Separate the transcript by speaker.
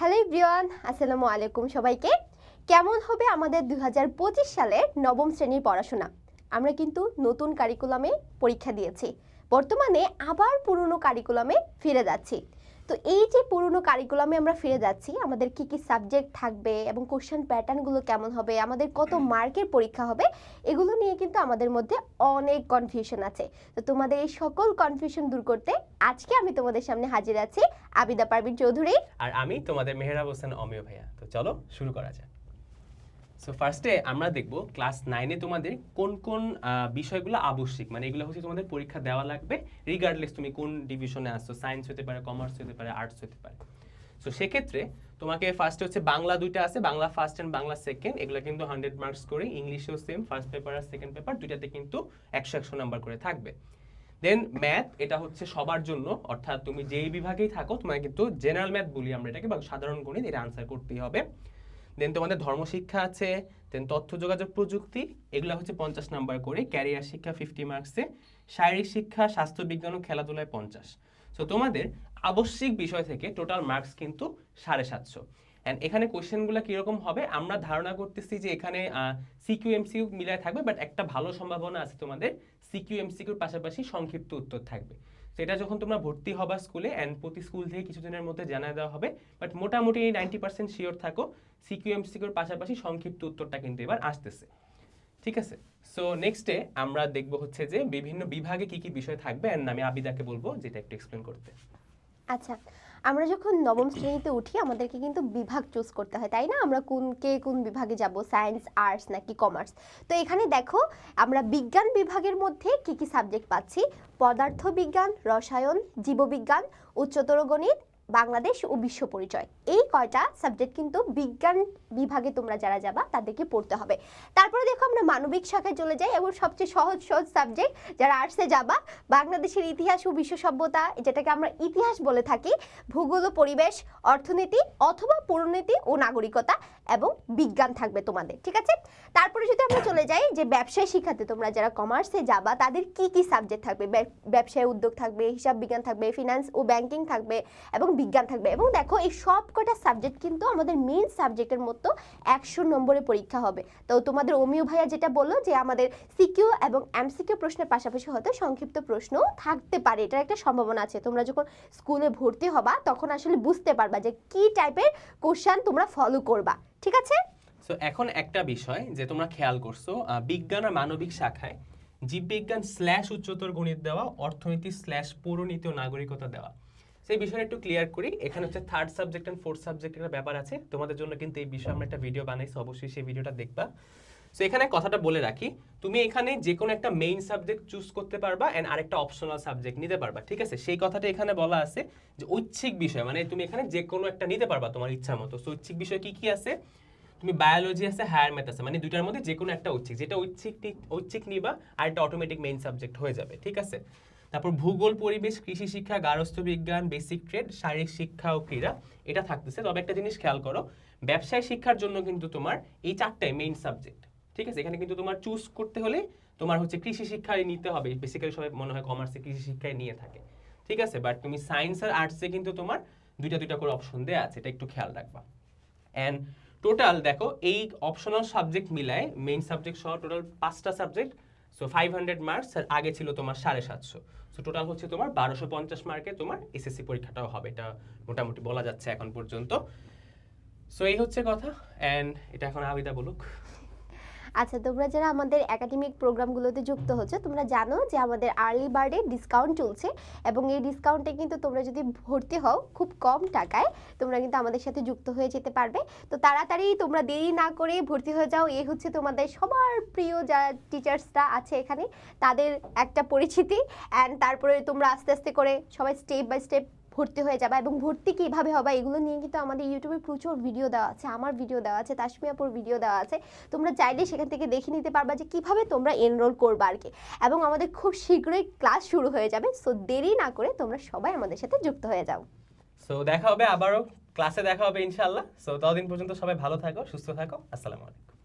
Speaker 1: Hello everyone আসসালামু আলাইকুম সবাইকে। কেমন হবে আমাদের দু হাজার পঁচিশ সালের নবম শ্রেণির পড়াশোনা? আমরা কিন্তু নতুন কারিকুলামে পরীক্ষা দিয়েছি। বর্তমানে আবার পুরনো কারিকুলামে ফিরে যাচ্ছি। তো এই যে পুরনো কারিকুলামে আমরা ফিরে যাচ্ছি আমাদের কি কি সাবজেক্ট থাকবে এবং কোশ্চেন প্যাটার্নগুলো কেমন হবে আমাদের কত মার্কের পরীক্ষা হবে এগুলো নিয়ে কিন্তু আমাদের মধ্যে অনেক কনফিউশন আছে। তো তোমাদের এই সকল কনফিউশন দূর করতে আজকে আমি তোমাদের সামনে হাজির আছি আবিদা পারবিন চৌধুরী।
Speaker 2: আর আমি তোমাদের মেহরাব হোসেন অমিয় ভাইয়া। তো চলো শুরু করা যাক। সো ফার্স্টে আমরা দেখব ক্লাস নাইনে তোমাদের কোন কোন বিষয়গুলো আবশ্যিক। মানে এগুলো হচ্ছে তোমাদের পরীক্ষা দেওয়া লাগবে। রিগার্ডলেস তুমি কোন ডিভিশনে আসছো সায়েন্স হতে পারে কমার্স হতে পারে আর্টস হতে পারে। সো সেক্ষেত্রে তোমাকে ফার্স্টে হচ্ছে বাংলা দুইটা আছে, Bangla first and Bangla second এগুলো কিন্তু হান্ড্রেড মার্কস করে ইংলিশেও সেম ফার্স্ট পেপার আর সেকেন্ড পেপার দুইটাতে কিন্তু একশো একশো নাম্বার করে থাকবে। দেন ম্যাথ এটা হচ্ছে সবার জন্য। অর্থাৎ তুমি যেই বিভাগেই থাকো, তোমাকে কিন্তু জেনারেল ম্যাথ বলি আমরা এটাকে, বা সাধারণ গণিত, এটা আনসার করতেই হবে। দেন তোমাদের ধর্মশিক্ষা আছে দেন তথ্য যোগাযোগ প্রযুক্তি, এগুলো হচ্ছে পঞ্চাশ নাম্বার করে ক্যারিয়ার শিক্ষা ফিফটি মার্কসে শারীরিক শিক্ষা, স্বাস্থ্য বিজ্ঞান ও খেলাধুলায় পঞ্চাশ। সো তোমাদের আবশ্যিক বিষয় থেকে টোটাল মার্কস কিন্তু সাড়ে সাতশো। অ্যান্ড এখানে কোশ্চেনগুলো কীরকম হবে? আমরা ধারণা করতেছি যে এখানে সিকিউ এমসিউ মিলায় থাকবে বাট একটা ভালো সম্ভাবনা আছে তোমাদের সিকিউ এমসিকিউর পাশাপাশি সংক্ষিপ্ত উত্তর থাকবে। সেটা যখন তোমরা ভর্তি হবা স্কুলে অ্যান্ড প্রতি স্কুল থেকে কিছুদিনের মধ্যে জানিয়ে দেওয়া হবে বাট মোটামুটি নাইনটি পার্সেন্ট শিওর থাকো সিকিউ এমসিকিউর পাশাপাশি সংক্ষিপ্ত উত্তরটা কিন্তু এবার আসতেছে। ঠিক আছে? সো নেক্সটে আমরা দেখব হচ্ছে যে বিভিন্ন বিভাগে কি কি বিষয় থাকবে অ্যান্ড আমি আবিদাকে বলব যেটা একটু এক্সপ্লেন করতে।
Speaker 1: আচ্ছা আমরা যখন নবম শ্রেণীতে উঠি, আমাদেরকে কিন্তু বিভাগ চুজ করতে হয়, তাই না? আমরা কোন, কে কোন বিভাগে যাব? সায়েন্স আর্টস নাকি কমার্স তো এখানে দেখো, আমরা বিজ্ঞান বিভাগের মধ্যে কি কি সাবজেক্ট পাচ্ছি? পদার্থবিজ্ঞান, রসায়ন, জীববিজ্ঞান, উচ্চতর গণিত বাংলাদেশ ও বিশ্ব পরিচয়। এই কয়টা সাবজেক্ট কিন্তু বিজ্ঞান বিভাগে তোমরা যারা যাবা, তাদেরকে পড়তে হবে। তারপরে দেখো আমরা মানবিক শাখায় চলে যাই এবং সবচেয়ে সহজ সহজ সাবজেক্ট যারা আর্টসে যাবা, বাংলাদেশের ইতিহাস ও বিশ্ব সভ্যতা, যেটাকে আমরা ইতিহাস বলে থাকি, ভূগোল ও পরিবেশ, অর্থনীতি অথবা পরিণতি ও নাগরিকতা। এবং বিজ্ঞান থাকবে তোমাদের, ঠিক আছে? তারপরে যদি আমরা চলে যাই যে ব্যবসায় শিখাতে তোমরা যারা কমার্সে যাবা, তাদের কি কি সাবজেক্ট থাকবে? ব্যব- ব্যবসায় উদ্যোগ থাকবে, হিসাব বিজ্ঞান থাকবে ফিনান্স ও ব্যাংকিং থাকবে এবং বিজ্ঞান থাকবে। এবং দেখো, এই সব কটা সাবজেক্ট কিন্তু আমাদের মেন সাবজেক্টের মতো একশো নম্বরে পরীক্ষা হবে। তো তোমাদের অমিয় ভাইয়া যেটা বলল যে আমাদের সিকিউ এবং এমসিকিউ প্রশ্নের পাশাপাশি হয়তো সংক্ষিপ্ত প্রশ্নও থাকতে পারে, এটার একটা সম্ভাবনা আছে। তোমরা যখন স্কুলে ভর্তি হবা, তখন আসলে বুঝতে পারবা যে কি টাইপের কোশ্চেন তোমরা ফলো করবা। ঠিক আছে?
Speaker 2: সো এখন একটা বিষয় যে তোমরা খেয়াল করছ বিজ্ঞান আর মানবিক শাখায় জীববিজ্ঞান স্ল্যাশ উচ্চতর গণিত দেওয়া, অর্থনীতি স্ল্যাশ পৌরনীতি ও নাগরিকতা দেওয়া। সেই বিষয়টা একটু ক্লিয়ার করি। এখানে হচ্ছে থার্ড সাবজেক্ট অ্যান্ড ফোর্থ সাবজেক্টের ব্যাপার আছে। তোমাদের জন্য কিন্তু এই বিষয়ে আমরা একটা ভিডিও বানাইছি অবশ্যই সেই ভিডিওটা দেখবা। সো এখানে কথাটা বলে রাখি। তুমি এখানে যে কোনো একটা মেইন সাবজেক্ট চুজ করতে পারবা এন্ড আরেকটা অপশনাল সাবজেক্ট নিতে পারবা, ঠিক আছে? সেই কথাটা এখানে বলা আছে যে ঐচ্ছিক বিষয় মানে তুমি এখানে যে কোনো একটা নিতে পারবা তোমার ইচ্ছা মতো। সো ঐচ্ছিক বিষয় কি কি আছে? তুমি বায়োলজি আছে হায়ার ম্যাথ আছে মানে দুটার মধ্যে যে কোনো একটা ঐচ্ছিক, যেটা ঐচ্ছিক ঐচ্ছিক নিবা আর একটা অটোমেটিক মেইন সাবজেক্ট হয়ে যাবে, ঠিক আছে? তারপর ভূগোল, পরিবেশ, কৃষি শিক্ষা গার্হস্থ্য বিজ্ঞান বেসিক ট্রেড শারীরিক শিক্ষা ও ক্রীড়া, এটা থাকতেছে। তবে একটা জিনিস খেয়াল করো, ব্যবসায় শিক্ষার জন্য কিন্তু তোমার এই চারটাই মেইন সাবজেক্ট ঠিক আছে? এখানে কিন্তু তোমার চুজ করতে হলে তোমার হচ্ছে কৃষি শিক্ষায় নিতে হবে। বেসিক্যালি সবাই মনে হয় কমার্সে কৃষি শিক্ষায় নিয়ে থাকে। ঠিক আছে? বাট তুমি সায়েন্স আর আর্টসে কিন্তু তোমার দুইটা দুইটা করে অপশন দেওয়া আছে। এটা একটু খেয়াল রাখবা। অ্যান্ড টোটাল দেখো, এই অপশনাল সাবজেক্ট মিলায় মেইন সাবজেক্ট সহ টোটাল পাঁচটা subject so five hundred marks আর আগে ছিল তোমার সাড়ে সাতশো। সো টোটাল হচ্ছে তোমার বারোশো পঞ্চাশ মার্কে তোমার এসএসসি পরীক্ষাটাও হবে। এটা মোটামুটি বলা যাচ্ছে এখন পর্যন্ত। সো এই হচ্ছে কথা। অ্যান্ড এটা এখন আবিদা বলুক।
Speaker 1: আচ্ছা তোমরা যারা আমাদের একাডেমিক প্রোগ্রামগুলোতে যুক্ত হচ্ছে, তোমরা জানো যে আমাদের আর্লি বার্ডে ডিসকাউন্ট চলছে এবং এই ডিসকাউন্টে কিন্তু তোমরা যদি ভর্তি হও খুব কম টাকায়, তোমরা কিন্তু আমাদের সাথে যুক্ত হয়ে যেতে পারবে। তো তাড়াতাড়ি তোমরা দেরি না করে ভর্তি হয়ে যাও। এই হচ্ছে তোমাদের সবার প্রিয় যারা টিচার্সরা আছে এখানে, তাদের একটা পরিচিতি অ্যান্ড তারপরে তোমরা আস্তে আস্তে করে সবাই স্টেপ বাই স্টেপ ভর্তি হয়ে যাবে এবং ভর্তি কীভাবে হবে এগুলো নিয়ে কিন্তু আমাদের ইউটিউবে প্রচুর ভিডিও দেওয়া আছে, আমার ভিডিও দেওয়া আছে, তাসমিয়াপুর ভিডিও দেওয়া আছে। তোমরা চাইলে সেখান থেকে দেখে নিতে পারবা যে কীভাবে তোমরা এনরোল করবা আর কি। এবং আমাদের খুব শীঘ্রই ক্লাস শুরু হয়ে যাবে সো দেরি না করে তোমরা সবাই আমাদের সাথে যুক্ত হয়ে যাও।
Speaker 2: সো দেখা হবে আবারও ক্লাসে দেখা হবে ইনশাল্লাহ সো ততদিন পর্যন্ত সবাই ভালো থাকো, সুস্থ থাকো। আসসালামু আলাইকুম।